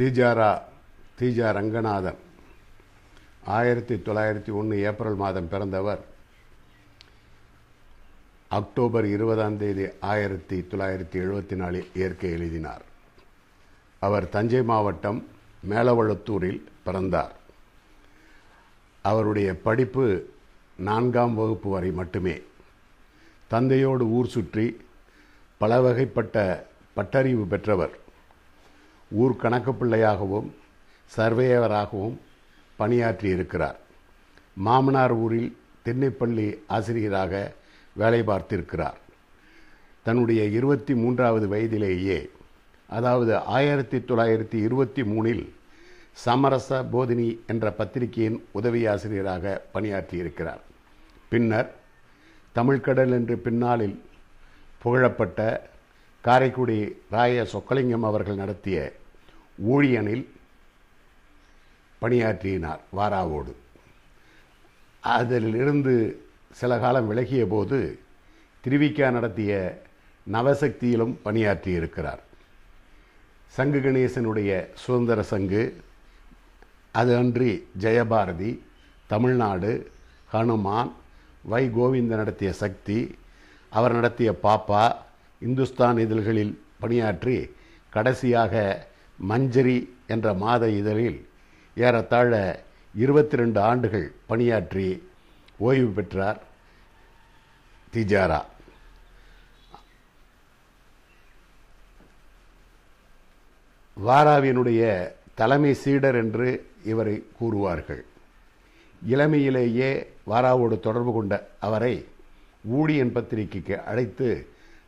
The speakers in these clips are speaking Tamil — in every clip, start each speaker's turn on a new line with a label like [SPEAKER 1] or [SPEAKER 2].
[SPEAKER 1] தீஜாரா தீஜா ரங்கநாதன். ஆயிரத்தி தொள்ளாயிரத்தி ஒன்று ஏப்ரல் மாதம் பிறந்தவர். அக்டோபர் இருபதாம் தேதி ஆயிரத்தி தொள்ளாயிரத்தி எழுபத்தி நாலில் இயற்கை எழுதினார். அவர் தஞ்சை மாவட்டம் மேலவளத்தூரில் பிறந்தார். அவருடைய படிப்பு நான்காம் வகுப்பு வரை மட்டுமே. தந்தையோடு ஊர் சுற்றி பல வகைப்பட்ட பட்டறிவு பெற்றவர். ஊர் கணக்கு பிள்ளையாகவும் சர்வேயராகவும் பணியாற்றி இருக்கிறார் மாமனார் ஊரில் திண்ணைப்பள்ளி ஆசிரியராக வேலை பார்த்திருக்கிறார். தன்னுடைய இருபத்தி மூன்றாவது வயதிலேயே அதாவது ஆயிரத்தி தொள்ளாயிரத்தி இருபத்தி மூணில் சமரச போதினி என்ற பத்திரிகையின் உதவி ஆசிரியராக பணியாற்றியிருக்கிறார். பின்னர் தமிழ்கடல் என்று பின்னாளில் புகழப்பட்ட காரைக்குடி ராய சொக்கலிங்கம் அவர்கள் நடத்திய ஊழியனில் பணியாற்றினார் வாராவோடு. அதிலிருந்து சில காலம் விலகிய போது திருவிக்கா நடத்திய நவசக்தியிலும் பணியாற்றியிருக்கிறார். சங்கு கணேசனுடைய சுதந்திர சங்கு அது அன்றி ஜெயபாரதி தமிழ்நாடு ஹனுமான் வை கோவிந்த நடத்திய சக்தி அவர் நடத்திய பாப்பா இந்துஸ்தான் இதழ்களில் பணியாற்றி கடைசியாக மஞ்சரி என்ற மாத இதழில் ஏறத்தாழ இருபத்தி ரெண்டு ஆண்டுகள் பணியாற்றி ஓய்வு பெற்றார் திஜாரா. வாராவினுடைய தலைமை சீடர் என்று இவரை கூறுவார்கள். இளமையிலேயே வாராவோடு தொடர்பு கொண்ட அவரை ஊழியன் பத்திரிகைக்கு அழைத்து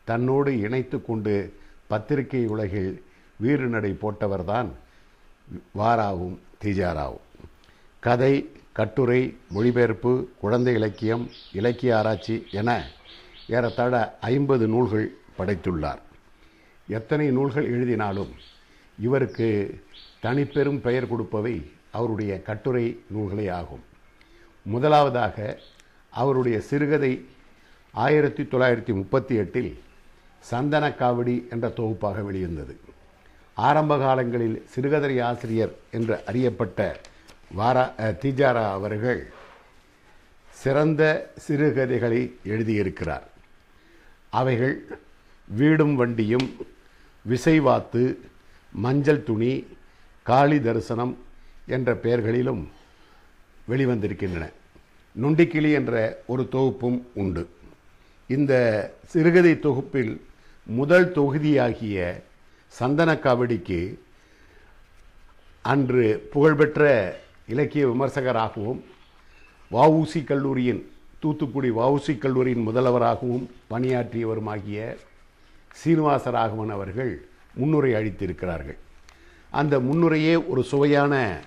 [SPEAKER 1] தன்னோடு இணைத்து கொண்டு பத்திரிகை உலகில் வீறு நடை போட்டவர்தான் வாராவும் தீஜாராவும். கதை கட்டுரை மொழிபெயர்ப்பு குழந்தை இலக்கியம் இலக்கிய ஆராய்ச்சி என ஏறத்தாழ ஐம்பது நூல்கள் படைத்துள்ளார். எத்தனை நூல்கள் எழுதினாலும் இவருக்கு தனிப்பெரும் பெயர் கொடுப்பவை அவருடைய கட்டுரை நூல்களே ஆகும். முதலாவதாக அவருடைய சிறுகதை ஆயிரத்தி தொள்ளாயிரத்தி முப்பத்தி எட்டில் சந்தன காவடி என்ற தொகுப்பாக வெளிவந்தது. ஆரம்ப காலங்களில் சிறுகதை ஆசிரியர் என்று அறியப்பட்ட வாரா தீஜாரா அவர்கள் சிறந்த சிறுகதைகளை எழுதியிருக்கிறார். அவைகள் வீடும் வண்டியும் விசைவாத்து மஞ்சள் துணி காளி தரிசனம் என்ற பெயர்களிலும் வெளிவந்திருக்கின்றன. நொண்டிக்கிளி என்ற ஒரு தொகுப்பும் உண்டு. இந்த சிறுகதை தொகுப்பில் முதல் தொகுதியாகிய சந்தனக்காவடிக்கு அன்று புகழ்பெற்ற இலக்கிய விமர்சகராகவும் வஉசி கல்லூரியின் தூத்துக்குடி வஉசி கல்லூரியின் முதல்வராகவும் பணியாற்றியவருமாகிய சீனிவாசராகவன் அவர்கள் முன்னுரை அளித்திருக்கிறார்கள். அந்த முன்னுரையே ஒரு சுவையான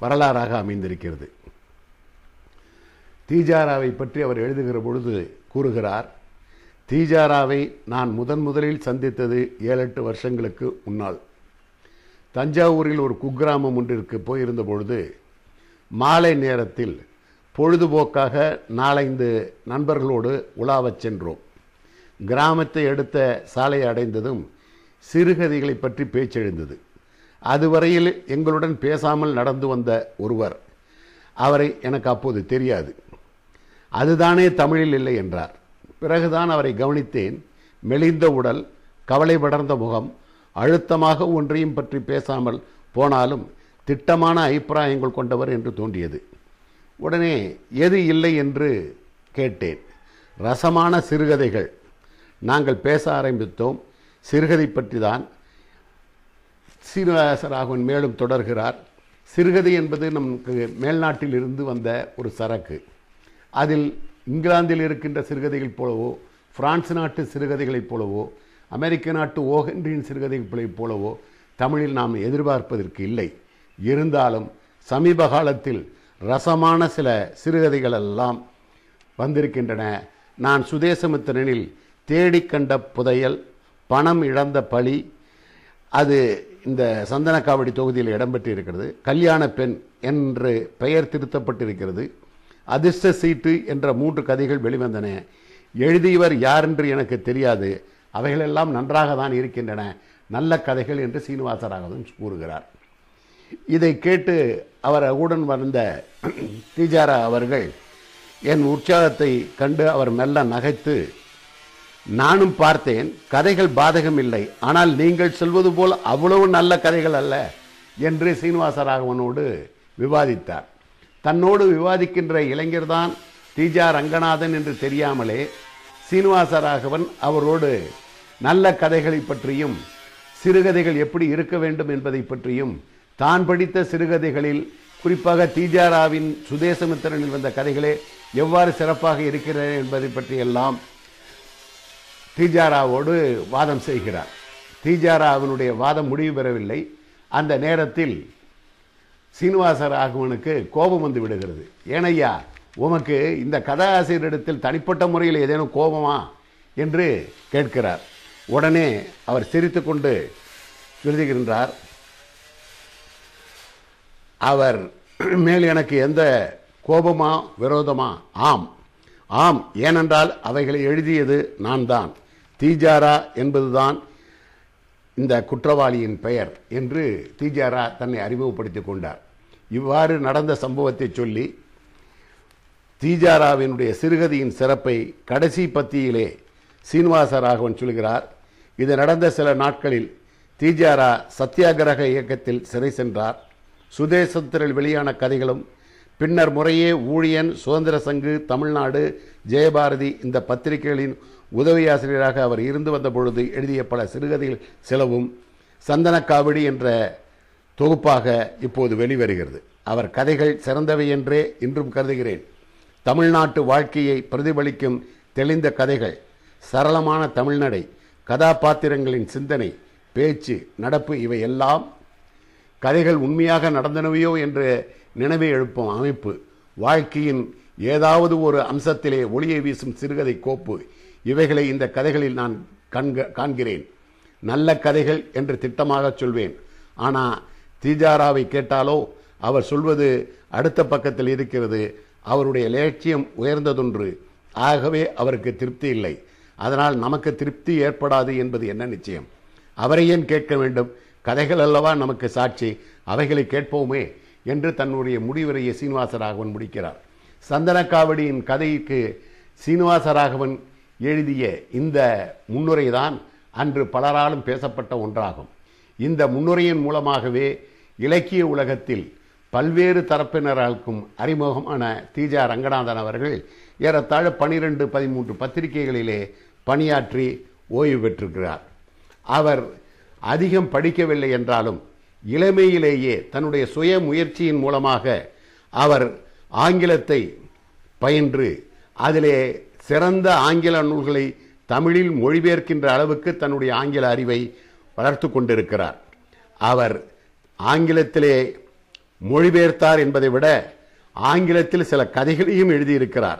[SPEAKER 1] வரலாறாக அமைந்திருக்கிறது. தீஜாராவை பற்றி அவர் எழுதுகிற பொழுது கூறுகிறார் தீஜாராவை நான் முதன் முதலில் சந்தித்தது ஏழெட்டு வருஷங்களுக்கு முன்னால். தஞ்சாவூரில் ஒரு குக்கிராமம் ஒன்றிற்கு போயிருந்த பொழுது மாலை நேரத்தில் பொழுதுபோக்காக நாலந்து நண்பர்களோடு உலாவச் சென்றோம். கிராமத்தை அடுத்த சாலை அடைந்ததும் சிறுகதைகளை பற்றி பேச்செழுந்தது. அதுவரையில் எங்களுடன் பேசாமல் நடந்து வந்த ஒருவர் அவரை எனக்கு அப்போது தெரியாது. அதுதானே தமிழில் இல்லை என்றார். பிறகுதான் அவரை கவனித்தேன். மெலிந்த உடல் கவலை படர்ந்த முகம் அழுத்தமாக ஒன்றையும் பற்றி பேசாமல் போனாலும் திட்டமான அபிப்பிராயங்கள் கொண்டவர் என்று தோன்றியது. உடனே எது இல்லை என்று கேட்டேன். ரசமான சிறுகதைகள். நாங்கள் பேச ஆரம்பித்தோம். சிறுகதை பற்றி தான் சீனிவாசராகவன் மேலும் தொடர்கிறார். சிறுகதை என்பது நமக்கு மேல்நாட்டில் இருந்து வந்த ஒரு சரக்கு. அதில் இங்கிலாந்தில் இருக்கின்ற சிறுகதைகள் போலவோ பிரான்ஸ் நாட்டு சிறுகதைகளைப் போலவோ அமெரிக்க நாட்டு ஓஹென்றியின் சிறுகதைகளைப் போலவோ தமிழில் நாம் எதிர்பார்ப்பதற்கு இல்லை. இருந்தாலும் சமீப காலத்தில் ரசமான சில சிறுகதைகள் எல்லாம் வந்திருக்கின்றன. நான் சுதேசமித்திரனில் தேடிக் கண்ட புதையல் பணம் இழந்த பழி அது இந்த சந்தன காவடி தொகுதியில் இடம்பெற்று இருக்கிறது கல்யாண பெண் என்று பெயர் திருத்தப்பட்டிருக்கிறது. அதிர்ஷ்ட சீட்டு என்ற மூன்று கதைகள் வெளிவந்தன. எழுதியவர் யார் என்று எனக்கு தெரியாது. அவைகளெல்லாம் நன்றாக தான் இருக்கின்றன. நல்ல கதைகள் என்று சீனிவாசராகவன் கூறுகிறார். இதை கேட்டு அவர் உடன் வந்த தீஜாரா அவர்கள் என் உற்சாகத்தை கண்டு அவர் மெல்ல நகைத்து நானும் பார்த்தேன். கதைகள் பாதகம் இல்லை ஆனால் நீங்கள் சொல்வது போல் அவ்வளவு நல்ல கதைகள் அல்ல என்று சீனிவாசராகவனோடு விவாதித்தார். தன்னோடு விவாதிக்கின்ற இளைஞர்தான் தீஜா ரங்கநாதன் என்று தெரியாமலே சீனிவாசராகவன் அவரோடு நல்ல கதைகளை பற்றியும் சிறுகதைகள் எப்படி இருக்க வேண்டும் என்பதை பற்றியும் தான் படித்த சிறுகதைகளில் குறிப்பாக தீஜாராவின் சுதேசமித்திரனில் வந்த கதைகளே எவ்வாறு சிறப்பாக இருக்கிறது என்பதை பற்றியெல்லாம் தீஜாராவோடு வாதம் செய்கிறார். தீஜாராவினுடைய வாதம் முடிவு பெறவில்லை. அந்த நேரத்தில் சீனிவாச ராகவனுக்கு கோபம் வந்து விடுகிறது. ஏனையா உமக்கு இந்த கதாசிரியரிடத்தில் தனிப்பட்ட முறையில் ஏதேனும் கோபமா? என்று கேட்கிறார். உடனே அவர் சிரித்துக்கொண்டு எழுதுகின்றார். அவர் மேல் எனக்கு எந்த கோபமா விரோதமா? ஆம் ஆம் ஏனென்றால் அவைகளை எழுதியது நான் தான் தீஜாரா என்பதுதான் இந்த குற்றவாளியின் பெயர் என்று தீஜாரா தன்னை அறிமுகப்படுத்திக் கொண்டார். இவ்வாறு நடந்த சம்பவத்தை சொல்லி தீஜாராவினுடைய சிறுகதையின் சிறப்பை கடைசி பத்தியிலே சீனிவாச ராகவன் சொல்கிறார். இது நடந்த சில நாட்களில் தீஜாரா சத்தியாகிரக இயக்கத்தில் சிறை சென்றார். சுதேசத்திரல் வெளியான கதைகளும் பின்னர் முறையே ஊழியன் சுதந்திர சங்கு தமிழ்நாடு ஜெயபாரதி இந்த பத்திரிகைகளின் உதவி ஆசிரியராக அவர் இருந்து வந்த பொழுது எழுதிய பல சிறுகதைகள் சிலவும் சந்தனக்காவடி என்ற தொகுப்பாக இப்போது வெளிவருகிறது. அவர் கதைகள் சிறந்தவை என்றே இன்றும் கருதுகிறேன். தமிழ்நாட்டு வாழ்க்கையை பிரதிபலிக்கும் தெளிந்த கதைகள் சரளமான தமிழ்நடை கதாபாத்திரங்களின் சிந்தனை பேச்சு நடப்பு இவை எல்லாம் கதைகள் உண்மையாக நடந்தனவையோ என்று நினைவை எழுப்பும் அமைப்பு வாழ்க்கையின் ஏதாவது ஒரு அம்சத்திலே ஒளியை வீசும் சிறுகதை கோப்பு இவைகளை இந்த கதைகளில் நான் கண்க காண்கிறேன். நல்ல கதைகள் என்று திட்டமாக சொல்வேன். ஆனால் தீஜாராவை கேட்டாலோ அவர் சொல்வது அடுத்த பக்கத்தில் இருக்கிறது. அவருடைய லட்சியம் உயர்ந்ததொன்று. ஆகவே அவருக்கு திருப்தி இல்லை. அதனால் நமக்கு திருப்தி ஏற்படாது என்பது என்ன நிச்சயம்? அவரை ஏன் கேட்க வேண்டும்? கதைகள் அல்லவா நமக்கு சாட்சி? அவைகளை கேட்போமே என்று தன்னுடைய முடிவுரையை சீனிவாசராகவன் முடிக்கிறார். சந்தனக்காவடியின் கதைக்கு சீனிவாசராகவன் எழுதிய இந்த முன்னுரை தான் அன்று பலராலும் பேசப்பட்ட ஒன்றாகும். இந்த முன்னுரையின் மூலமாகவே இலக்கிய உலகத்தில் பல்வேறு தரப்பினராக்கும் அறிமுகமான தீஜா ரங்கநாதன் அவர்கள் ஏறத்தாழ பனிரெண்டு பதிமூன்று பத்திரிகைகளிலே பணியாற்றி ஓய்வு பெற்றிருக்கிறார். அவர் அதிகம் படிக்கவில்லை என்றாலும் இளமையிலேயே தன்னுடைய சுய முயற்சியின் மூலமாக அவர் ஆங்கிலத்தை பயின்று அதிலே சிறந்த ஆங்கில நூல்களை தமிழில் மொழிபெயர்க்கின்ற அளவுக்கு தன்னுடைய ஆங்கில அறிவை வளர்த்து கொண்டிருக்கிறார். அவர் ஆங்கிலத்திலே மொழிபெயர்த்தார் என்பதை விட ஆங்கிலத்தில் சில கதைகளையும் எழுதியிருக்கிறார்.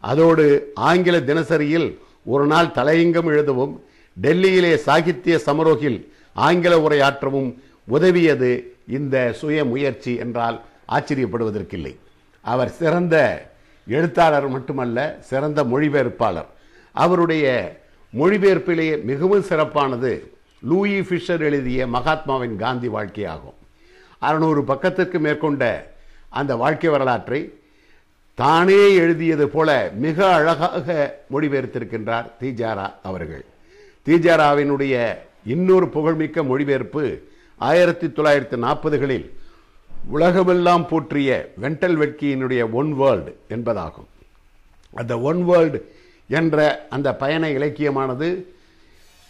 [SPEAKER 1] அதோடு ஆங்கில தினசரியில் ஒரு நாள் தலையங்கம் எழுதவும் டெல்லியிலே சாகித்ய சமரோகில் ஆங்கில உரையாற்றவும் உதவியது இந்த சுய முயற்சி என்றால் ஆச்சரியப்படுவதற்கில்லை. அவர் சிறந்த எழுத்தாளர் மட்டுமல்ல சிறந்த மொழிபெயர்ப்பாளர். அவருடைய மொழிபெயர்ப்பிலேயே மிகவும் சிறப்பானது லூயி ஃபிஷர் எழுதிய மகாத்மாவின் காந்தி வாழ்க்கையாகும். அறுநூறு பக்கத்திற்கு மேற்கொண்ட அந்த வாழ்க்கை வரலாற்றை தானே எழுதியது போல மிக அழகாக மொழிபெயர்த்திருக்கின்றார் தீஜாரா அவர்கள். தீஜாராவினுடைய இன்னொரு புகழ்மிக்க மொழிபெயர்ப்பு ஆயிரத்தி தொள்ளாயிரத்தி நாற்பதுகளில் உலகமெல்லாம் போற்றிய வெண்டல் வெட்கியினுடைய ஒன் வேர்ல்டு என்பதாகும். அந்த ஒன் வேர்ல்டு என்ற அந்த பயண இலக்கியமானது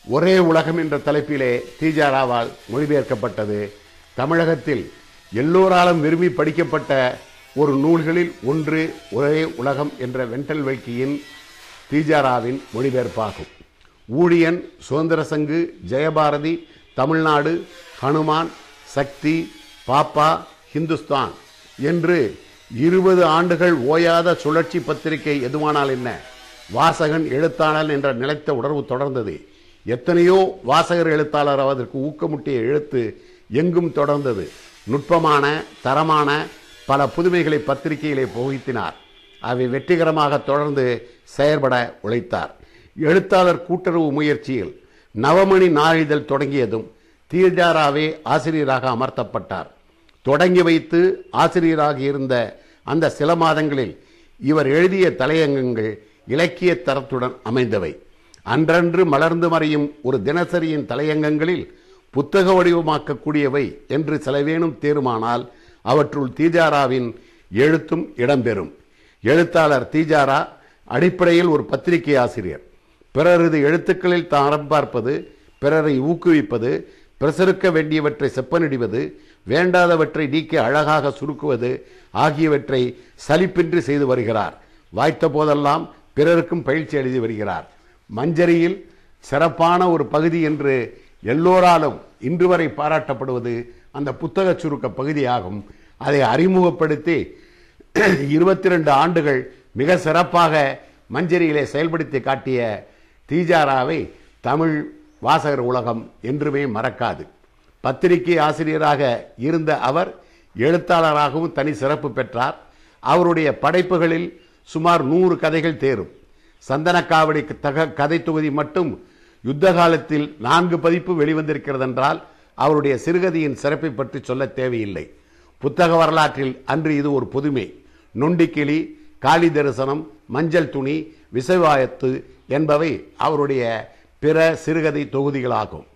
[SPEAKER 1] ஒரே உலகம் என்ற தலைப்பிலே தீஜாராவால் மொழிபெயர்க்கப்பட்டது. தமிழகத்தில் எல்லோராலும் விரும்பி படிக்கப்பட்ட ஒரு நூல்களில் ஒன்று ஒரே உலகம் என்ற வெண்டல் வெல்கியின் தீஜாராவின் மொழிபெயர்ப்பாகும். ஊழியன் சுதந்திர சங்கு ஜெயபாரதி தமிழ்நாடு ஹனுமான் சக்தி பாப்பா ஹிந்துஸ்தான் என்று இருபது ஆண்டுகள் ஓயாத சுழற்சி பத்திரிகை எதுவானால் என்ன? வாசகன் எழுத்தாளன் என்ற நிலைத்த உணர்வு தொடர்ந்தது. எத்தனையோ வாசகர் எழுத்தாளர் அதற்கு ஊக்கமுட்டிய எழுத்து எங்கும் தொடர்ந்தது. நுட்பமான தரமான பல புதுமைகளை பத்திரிகையிலே புகுத்தினார். அவை வெற்றிகரமாக தொடர்ந்து செயற்பட உழைத்தார். எழுத்தாளர் கூட்டுறவு முயற்சியில் நவமணி நாளிதழ் தொடங்கியதும் தீர்ஜாராவே ஆசிரியராக அமர்த்தப்பட்டார். தொடங்கி வைத்து ஆசிரியராக இருந்த அந்த சில மாதங்களில் இவர் எழுதிய தலையங்கங்கள் இலக்கிய தரத்துடன் அமைந்தவை. அன்றன்று மலர்ந்து மறையும் ஒரு தினசரியின் தலையங்கங்களில் புத்தக வடிவமாக்கக்கூடியவை என்று செலவேனும் தேருமானால் அவற்றுள் தீஜாராவின் எழுத்தும் இடம்பெறும். எழுத்தாளர் தீஜாரா அடிப்படையில் ஒரு பத்திரிகை ஆசிரியர். பிறரது எழுத்துக்களில் தாரம் பார்ப்பது பிறரை ஊக்குவிப்பது பிரசருக்க வேண்டியவற்றை செப்பனிடுவது வேண்டாதவற்றை நீக்கி அழகாக சுருக்குவது ஆகியவற்றை சலிப்பின்றி செய்து வருகிறார். வாய்த்த போதெல்லாம் பிறருக்கும் பயிற்சி எழுதி வருகிறார். மஞ்சரியில் சிறப்பான ஒரு பகுதி என்று எல்லோராலும் இன்று வரை பாராட்டப்படுவது அந்த புத்தக சுருக்க பகுதியாகும். அதை அறிமுகப்படுத்தி இருபத்தி ரெண்டு ஆண்டுகள் மிக சிறப்பாக மஞ்சரியிலே செயல்படுத்தி காட்டிய தீஜாராவை தமிழ் வாசகர் உலகம் என்றுமே மறக்காது. பத்திரிகை ஆசிரியராக இருந்த அவர் எழுத்தாளராகவும் தனி சிறப்பு பெற்றார். அவருடைய படைப்புகளில் சுமார் நூறு கதைகள் தேரும். சந்தனக்காவடி தக கதை தொகுதி மட்டும் யுத்த காலத்தில் நான்கு பதிப்பு வெளிவந்திருக்கிறது என்றால் அவருடைய சிறுகதையின் சிறப்பை பற்றி சொல்ல தேவையில்லை. புத்தக வரலாற்றில் அன்று இது ஒரு புதுமை. நொண்டிக்கிளி காளி தரிசனம் மஞ்சள் துணி விசைவாயத்து என்பவை அவருடைய பிற சிறுகதை தொகுதிகளாகும்.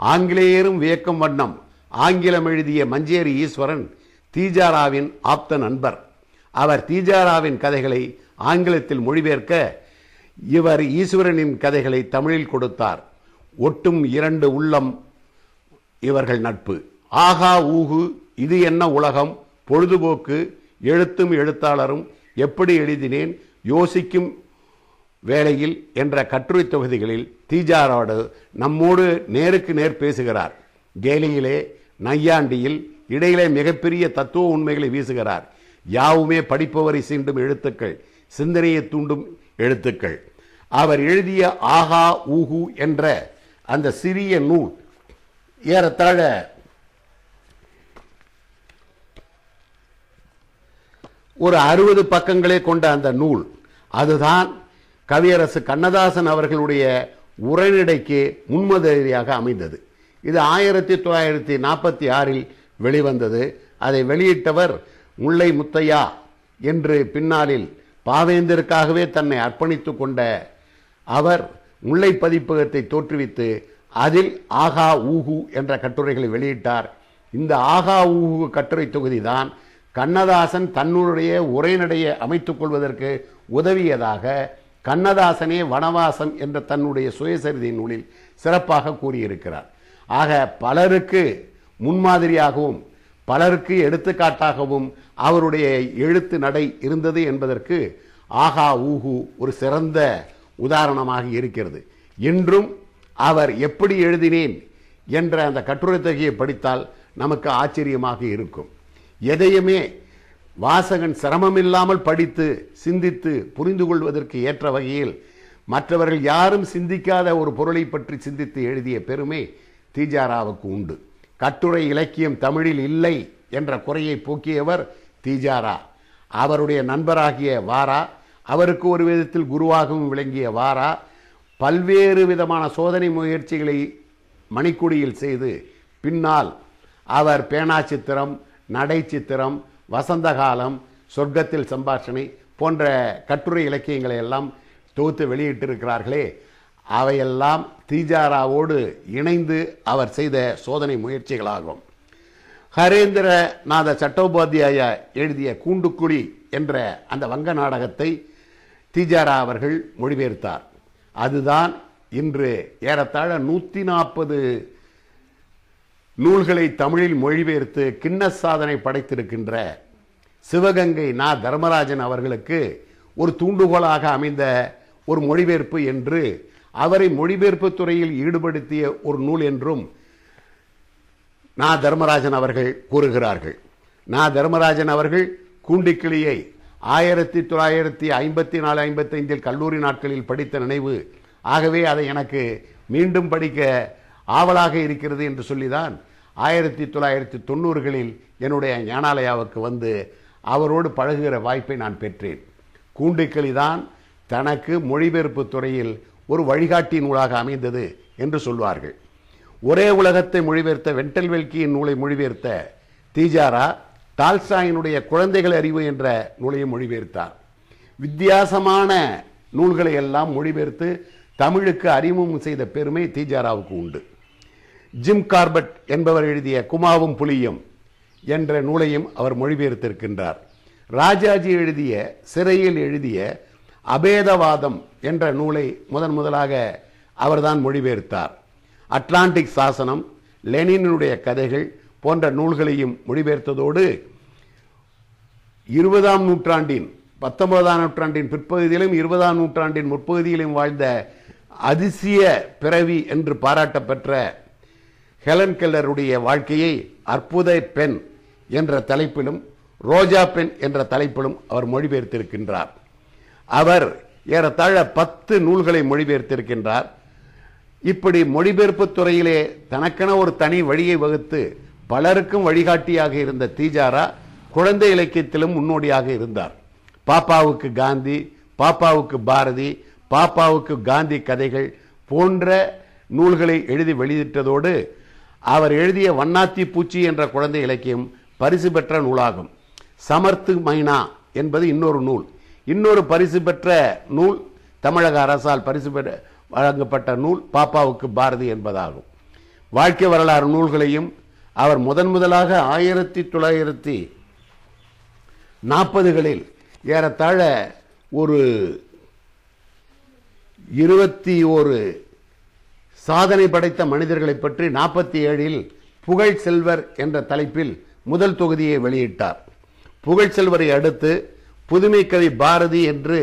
[SPEAKER 1] ஆங்கிலேயரும் வியக்கும் வண்ணம் ஆங்கிலம் எழுதிய மஞ்சேரி ஈஸ்வரன் தீஜாராவின் ஆப்த நண்பர். அவர் தீஜாராவின் கதைகளை ஆங்கிலத்தில் மொழிபெயர்க்க இவர் ஈஸ்வரனின் கதைகளை தமிழில் கொடுத்தார். ஒட்டும் இரண்டு உள்ளம் இவர்கள் நட்பு. ஆகா ஊகு இது என்ன உலகம்? பொழுதுபோக்கு எழுத்தும் எழுத்தாளரும் எப்படி எழுதினேன்? யோசிக்கும் வேளையில் என்ற கட்டுரை தொகுதிகளில் தீஜாரோடு நம்மோடு நேருக்கு நேர் பேசுகிறார். கேலியிலே நையாண்டியில் இடையிலே மிகப்பெரிய தத்துவ உண்மைகளை வீசுகிறார். யாவுமே படிப்பவரை சீண்டும் எழுத்துக்கள் சிந்தனையை தூண்டும் எழுத்துக்கள். அவர் எழுதிய ஆஹா ஊஹு என்ற அந்த சிறிய நூல் ஏறத்தாழ ஒரு அறுபது பக்கங்களே கொண்ட அந்த நூல். அதுதான் கவியரசு கண்ணதாசன் அவர்களுடைய உரைநடைக்கு முன்மாதிரியாக அமைந்தது. இது ஆயிரத்தி தொள்ளாயிரத்தி நாற்பத்தி ஆறில் வெளிவந்தது. அதை வெளியிட்டவர் முல்லை முத்தையா என்று பின்னாளில் பாவேந்தருக்காகவே தன்னை அர்ப்பணித்து கொண்ட அவர் முல்லை பதிப்பகத்தை தோற்றுவித்து அதில் ஆகா ஊகு என்ற கட்டுரைகளை வெளியிட்டார். இந்த ஆகா ஊகு கட்டுரை தொகுதி தான் கண்ணதாசன் தன்னுடைய உரைநடையை அமைத்துக் கொள்வதற்கு உதவியதாக கண்ணதாசனே வனவாசம் என்ற தன்னுடைய சுயசரிதை நூலில் சிறப்பாக கூறியிருக்கிறார். ஆக பலருக்கு முன்மாதிரியாகவும் பலருக்கு எடுத்துக்காட்டாகவும் அவருடைய எழுத்து நடை இருந்தது என்பதற்கு ஆகா ஊகு ஒரு சிறந்த உதாரணமாக இருக்கிறது. இன்றும் அவர் எப்படி எழுதினேன் என்ற அந்த கட்டுரை தொகையை படித்தால் நமக்கு ஆச்சரியமாக இருக்கும். எதையுமே வாசகன் சிரமமில்லாமல் படித்து சிந்தித்து புரிந்து கொள்வதற்கு ஏற்ற வகையில் மற்றவர்கள் யாரும் சிந்திக்காத ஒரு பொருளை பற்றி சிந்தித்து எழுதிய பெருமை தீஜாராவுக்கு உண்டு. கட்டுரை இலக்கியம் தமிழில் இல்லை என்ற குறையை போக்கியவர் தீஜாரா. அவருடைய நண்பராகிய வாரா அவருக்கு ஒரு விதத்தில் குருவாகவும் விளங்கிய வாரா பல்வேறு விதமான சோதனை முயற்சிகளை மணிக்குடியில் செய்து பின்னால் அவர் பேனா சித்திரம் நடை சித்திரம் வசந்தகாலம் சொர்க்கத்தில் சம்பாஷணை போன்ற கட்டுரை இலக்கியங்களை எல்லாம் தொகுத்து வெளியிட்டிருக்கிறார்களே. அவையெல்லாம் தீஜாராவோடு இணைந்து அவர் செய்த சோதனை முயற்சிகளாகும். ஹரேந்திரநாத சட்டோபாத்தியாய எழுதிய கூண்டுக்குழி என்ற அந்த வங்க நாடகத்தை தீஜாரா அவர்கள் மொழிபெயர்த்தார். அதுதான் இன்று ஏறத்தாழ நூற்றி நாற்பது நூல்களை தமிழில் மொழிபெயர்த்து கின்னஸ் சாதனை படைத்திருக்கின்ற சிவகங்கை நா. தர்மராஜன் அவர்களுக்கு ஒரு தூண்டுகோலாக அமைந்த ஒரு மொழிபெயர்ப்பு என்று அவரை மொழிபெயர்ப்பு துறையில் ஈடுபடுத்திய ஒரு நூல் என்றும் நா. தர்மராஜன் அவர்கள் கூறுகிறார்கள். நா. தர்மராஜன் அவர்கள் கூண்டிக்கிளியை ஆயிரத்தி தொள்ளாயிரத்தி ஐம்பத்தி நாலு ஐம்பத்தைந்தில் கல்லூரி நாட்களில் படித்த நினைவு. ஆகவே அதை எனக்கு மீண்டும் படிக்க ஆவலாக இருக்கிறது என்று சொல்லிதான் ஆயிரத்தி தொள்ளாயிரத்தி தொண்ணூறுகளில் என்னுடைய ஞானாலயாவுக்கு வந்து அவரோடு பழகுகிற வாய்ப்பை நான் பெற்றேன். கூண்டுக்கிளி தான் தனக்கு மொழிபெயர்ப்பு துறையில் ஒரு வழிகாட்டி நூலாக அமைந்தது என்று சொல்வார்கள். ஒரே உலகத்தை மொழிபெயர்த்த வெண்டல் வெல்கியின் நூலை மொழிபெயர்த்த தீஜாரா டால்சாயினுடைய குழந்தைகள் அறிவு என்ற நூலையும் மொழிபெயர்த்தார். வித்தியாசமான நூல்களை எல்லாம் மொழிபெயர்த்து தமிழுக்கு அறிமுகம் செய்த பெருமை தீஜாராவுக்கு உண்டு. ஜிம் கார்பட் என்பவர் எழுதிய குமாவும் புலியும் என்ற நூலையும் அவர் மொழிபெயர்த்திருக்கின்றார். ராஜாஜி எழுதிய சிறையில் எழுதிய அபேதவாதம் என்ற நூலை முதன் முதலாக அவர்தான் மொழிபெயர்த்தார். அட்லாண்டிக் சாசனம் லெனினுடைய கதைகள் போன்ற நூல்களையும் மொழிபெயர்த்ததோடு இருபதாம் நூற்றாண்டின் பத்தொன்பதாம் நூற்றாண்டின் பிற்பகுதியிலும் இருபதாம் நூற்றாண்டின் முற்பகுதியிலும் வாழ்ந்த அதிசய பிறவி என்று பாராட்டப்பெற்ற ஹெலன் கெல்லருடைய வாழ்க்கையை அற்புத பெண் என்ற தலைப்பிலும் ரோஜா பெண் என்ற தலைப்பிலும் அவர் மொழிபெயர்த்திருக்கின்றார். அவர் ஏறத்தாழ பத்து நூல்களை மொழிபெயர்த்திருக்கின்றார். இப்படி மொழிபெயர்ப்பு துறையிலே தனக்கென ஒரு தனி வழியை வகுத்து பலருக்கும் வழிகாட்டியாக இருந்த தீஜாரா குழந்தை இலக்கியத்திலும் முன்னோடியாக இருந்தார். பாப்பாவுக்கு காந்தி பாப்பாவுக்கு பாரதி பாப்பாவுக்கு காந்தி கதைகள் போன்ற நூல்களை எழுதி வெளியிட்டதோடு அவர் எழுதிய வண்ணாத்தி பூச்சி என்ற குழந்தை இலக்கியம் பரிசு பெற்ற நூலாகும். சமர்த்து மைனா என்பது இன்னொரு நூல். இன்னொரு பரிசு பெற்ற நூல் தமிழக அரசால் பரிசு பெற வழங்கப்பட்ட நூல் பாப்பாவுக்கு பாரதி என்பதாகும். வாழ்க்கை வரலாறு நூல்களையும் அவர் முதன் முதலாக ஆயிரத்தி தொள்ளாயிரத்தி நாற்பதுகளில் ஏறத்தாழ ஒரு இருபத்தி ஒரு சாதனை படைத்த மனிதர்களை பற்றி நாற்பத்தி ஏழில் புகழ் செல்வர் என்ற தலைப்பில் முதல் தொகுதியை வெளியிட்டார். புகழ் செல்வரை அடுத்து புதுமை கவி பாரதி என்று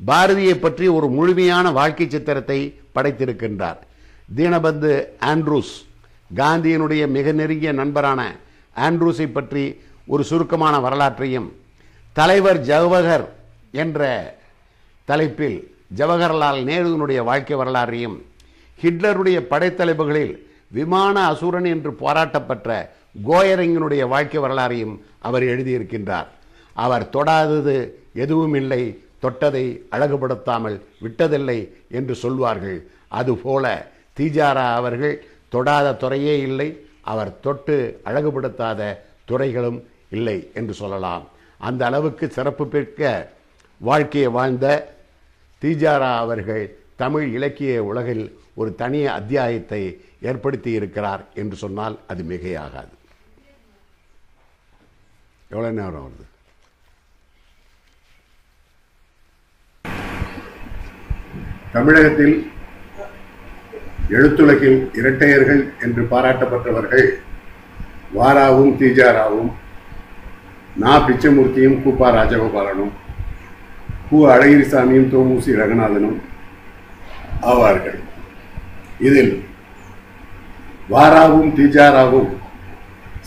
[SPEAKER 1] பாரதியை பற்றி ஒரு முழுமையான வாழ்க்கை சித்திரத்தை படைத்திருக்கின்றார். தீனபந்து ஆண்ட்ரூஸ் காந்தியினுடைய மிக நெருங்கிய நண்பரான ஆண்ட்ரூஸை பற்றி ஒரு சுருக்கமான வரலாற்றையும் தலைவர் ஜவஹர் என்ற தலைப்பில் ஜவஹர்லால் நேருவினுடைய வாழ்க்கை வரலாறையும் ஹிட்லருடைய படைத்தலைப்புகளில் விமான அசுரன் என்று போராட்டப்பட்ட கோயரங்கினுடைய வாழ்க்கை வரலாறையும் அவர் எழுதியிருக்கின்றார். அவர் தொடாதது எதுவும் இல்லை. தொட்டதை அழகுபடுத்தாமல் விட்டதில்லை என்று சொல்வார்கள். அதுபோல தீஜாரா அவர்கள் தொடாத துறையே இல்லை. அவர் தொட்டு அழகுபடுத்தாத துறைகளும் இல்லை என்று சொல்லலாம். அந்த அளவுக்கு சிறப்பு பெற்க வாழ்க்கையை வாழ்ந்த தீஜாரா அவர்கள் தமிழ் இலக்கிய உலகில் ஒரு தனி அத்தியாயத்தை ஏற்படுத்தி இருக்கிறார் என்று சொன்னால் அது மிகையாகாது. எவ்வளோ நேரம் வருது தமிழகத்தில் எழுத்துலகில் இரட்டையர்கள் என்று பாராட்டப்பட்டவர்கள் வாராவும் தீஜாராவும் நா. பிச்சமூர்த்தியும் கூப்பா ராஜகோபாலனும் கு. அழகிரிசாமியும் தோமுசி ரங்கநாதனும் ஆவார்கள். இதில் வாராவும் தீஜாராவும்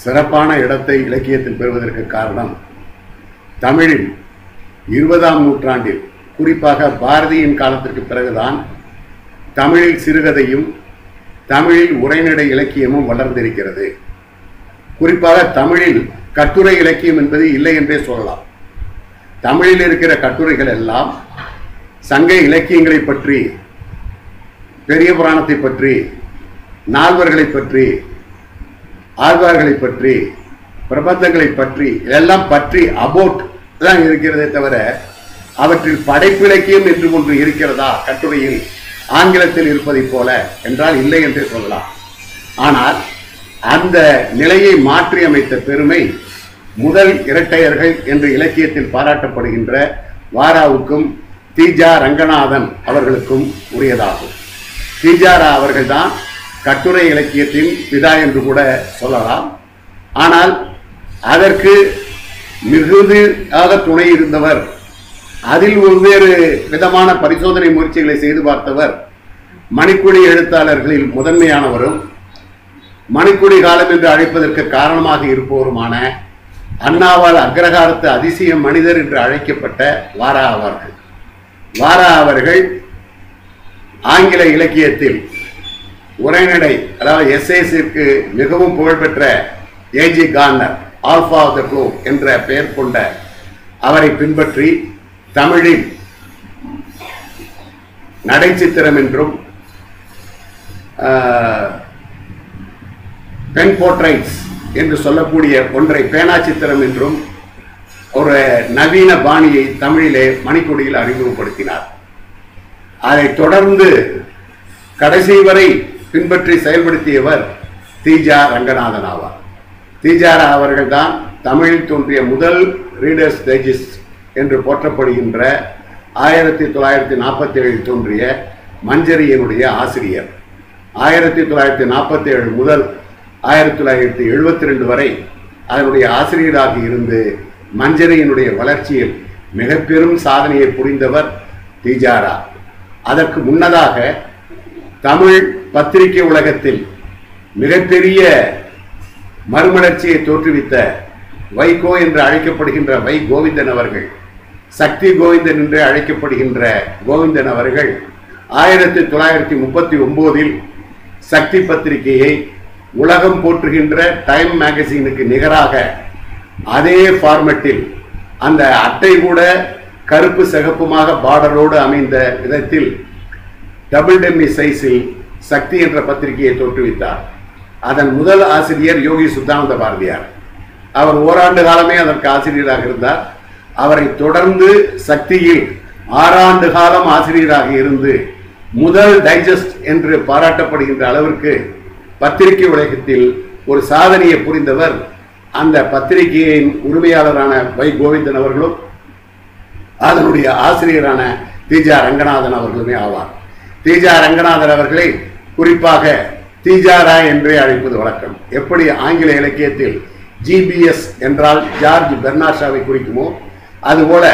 [SPEAKER 1] சிறப்பான இடத்தை இலக்கியத்தில் பெறுவதற்கு காரணம் தமிழில் இருபதாம் நூற்றாண்டில் குறிப்பாக பாரதியின் காலத்திற்கு பிறகுதான் தமிழில் சிறுகதையும் தமிழில் உரைநடை இலக்கியமும் வளர்ந்திருக்கிறது. குறிப்பாக தமிழில் கட்டுரை இலக்கியம் என்பது இல்லை என்றே சொல்லலாம். தமிழில் இருக்கிற கட்டுரைகள் எல்லாம் சங்க இலக்கியங்களை பற்றி பெரிய புராணத்தை பற்றி நால்வர்களை பற்றி ஆழ்வார்களை பற்றி பிரபந்தங்களை பற்றி இதெல்லாம் பற்றி அபோட் தான் இருக்கிறதே தவிர அவற்றில் படைப்பிலக்கியம் என்று ஒன்று இருக்கிறதா? கட்டுரையில் ஆங்கிலத்தில் இருப்பதைப் போல என்றால் இல்லை என்றே சொல்லலாம். ஆனால் அந்த நிலையை மாற்றி அமைத்த பெருமை முதல் இரட்டையர்கள் என்று இலக்கியத்தில் பாராட்டப்படுகின்ற வாராவுக்கும் தீஜா ரங்கநாதன் அவர்களுக்கும் உரியதாகும். தீஜாரா அவர்கள்தான் கட்டுரை இலக்கியத்தின் பிதா என்று கூட சொல்லலாம். ஆனால் அதற்கு மிகுதியாக துணை இருந்தவர் அதில் வெவ்வேறு விதமான பரிசோதனை முயற்சிகளை செய்து பார்த்தவர் மணிக்குடி எழுத்தாளர்களில் முதன்மையானவரும் மணிக்குடி காலம் என்று அழைப்பதற்கு காரணமாக இருப்பவருமான அண்ணாவால் அக்ரகாரத்து அதிசய மனிதர் என்று அழைக்கப்பட்ட வாரா அவர்கள். வாரா அவர்கள் ஆங்கில இலக்கியத்தில் உரைநடை அதாவது எஸ்ஏசிற்கு மிகவும் புகழ்பெற்ற AG corner alpha of the glow என்ற பெயர் கொண்ட அவரை பின்பற்றி தமிழில் நடைச்சித்திரம் என்றும் பென் போர்ட்ரைட்ஸ் என்று சொல்லக்கூடிய ஒன்றை பேனா சித்திரம் என்றும் ஒரு நவீன பாணியை தமிழிலே மணிக்கொடியில் அறிமுகப்படுத்தினார். அதைத் தொடர்ந்து கடைசி வரை பின்பற்றி செயல்படுத்தியவர் தீஜா ரங்கநாதன் ஆவார். தீஜாரா அவர்கள்தான் தமிழில் தோன்றிய முதல் ரீடர்ஸ் டைஜஸ்ட் என்று போற்றப்படுகின்ற ஆயிரத்தி தொள்ளாயிரத்தி நாற்பத்தி ஏழில் தோன்றிய மஞ்சரியனுடைய ஆசிரியர். ஆயிரத்தி தொள்ளாயிரத்தி நாற்பத்தி ஏழு முதல் ஆயிரத்தி தொள்ளாயிரத்தி எழுபத்தி ரெண்டு வரை அதனுடைய ஆசிரியராக இருந்து மஞ்சரியினுடைய வளர்ச்சியில் மிக பெரும் சாதனையை புரிந்தவர் தீஜாரா. அதற்கு முன்னதாக தமிழ் பத்திரிகை உலகத்தில் மிகப்பெரிய மறுமலர்ச்சியை தோற்றுவித்த வைகோ என்று அழைக்கப்படுகின்ற வை கோவிந்தன் அவர்கள் சக்தி கோவிந்தன் என்று அழைக்கப்படுகின்ற கோவிந்தன் அவர்கள் ஆயிரத்தி தொள்ளாயிரத்தி முப்பத்தி ஒம்போதில் சக்தி பத்திரிகையை உலகம் போற்றுகின்ற டைம் மேகசினுக்கு நிகராக அதே ஃபார்மெட்டில் அந்த அட்டை கூட கருப்பு சிகப்புமாக பார்டரோடு அமைந்த விதத்தில் டபுள் டெம்மி சைஸில் சக்தி என்ற பத்திரிகையை தோற்றுவித்தார். அதன் முதல் ஆசிரியர் யோகி சுத்தானந்த பாரதியார். அவர் ஓராண்டு காலமே அதற்கு ஆசிரியராக இருந்தார். அவரை தொடர்ந்து சக்தியில் ஆறாண்டு காலம் ஆசிரியராக இருந்து முதல் டைஜஸ்ட் என்று பாராட்டப்படுகின்ற அளவிற்கு பத்திரிகை உலகத்தில் ஒரு சாதனையை புரிந்தவர் அந்த பத்திரிகையின் உரிமையாளரான வை கோவிந்தன் அவர்களும் அதனுடைய ஆசிரியரான தீஜா ரங்கநாதன் அவர்களுமே ஆவார். தீஜா ரங்கநாதன் அவர்களை குறிப்பாக தீஜாரா என்றே அழைப்பது வழக்கம். எப்படி ஆங்கில இலக்கியத்தில் ஜிபிஎஸ் என்றால் ஜார்ஜ் பெர்னாஷாவை குறிக்குமோ அதுபோல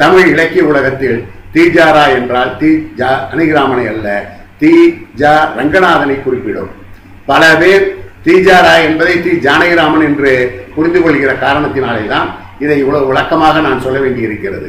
[SPEAKER 1] தமிழ் இலக்கிய உலகத்தில் தீஜாரா என்றால் தி ஜா அணிகிராமனை அல்ல தி ஜா ரங்கநாதனை குறிப்பிடும். பல பேர் தீஜாரா என்பதை தி ஜானகிராமன் என்று புரிந்து கொள்கிற காரணத்தினாலே தான் இதை இவ்வளவு விளக்கமாக நான் சொல்ல வேண்டியிருக்கிறது.